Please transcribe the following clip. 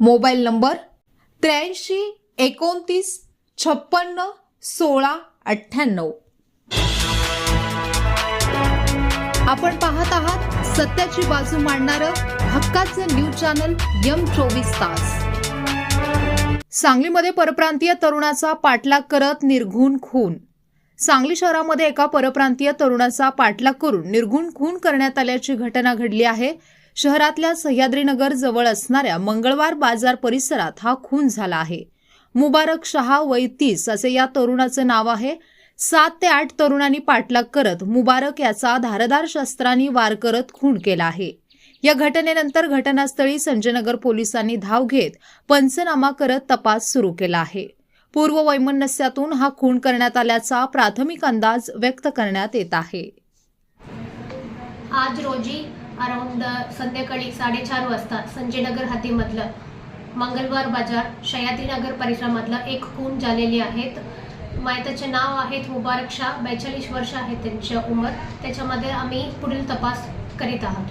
Mobile number त्र्याऐंशी एकोणतीस छप्पन्न सोळा अठ्ठ्याण्णव. आपण पाहत आहात सत्याची बाजू मांडणारं हक्काचं न्यूज चॅनल यम चोवीस तास. सांगलीमध्ये परप्रांतीय तरुणाचा पाठलाग करत निर्घुण खून. सांगली शहरामध्ये एका परप्रांतीय तरुणाचा पाठलाग करून निर्घुण खून करण्यात आल्याची घटना घडली आहे. शहरातल्या सह्याद्रीनगर जवळ असणाऱ्या मंगळवार बाजार परिसरात हा खून झाला आहे. मुबारक शहा वय तीस असे या तरुणाचं नाव आहे. सात ते आठ तरुणांनी पाठलाग करत मुबारक याचा धारदार शस्त्रांनी वार करत खून केला आहे. या घटनेनंतर घटनास्थळी संजयनगर पोलिसांनी धाव घेत पंचनामा करत तपास सुरू केला आहे. पूर्व वैमनस्यातून हा खून करण्यात आल्याचा प्राथमिक अंदाज व्यक्त करण्यात येत आहे. आज रोजी अराऊंड संध्याकाळी साडेचार वाजता संजयनगर हद्दीमधलं मंगलवार बाजार शयातीनगर परिसरामधलं एक खून झालेली आहेत. मायताचे नाव आहेत मुबारक शाह बेचाळीस वर्ष आहे त्यांची उमर. त्याच्यामध्ये आम्ही पुढील तपास करीत आहोत.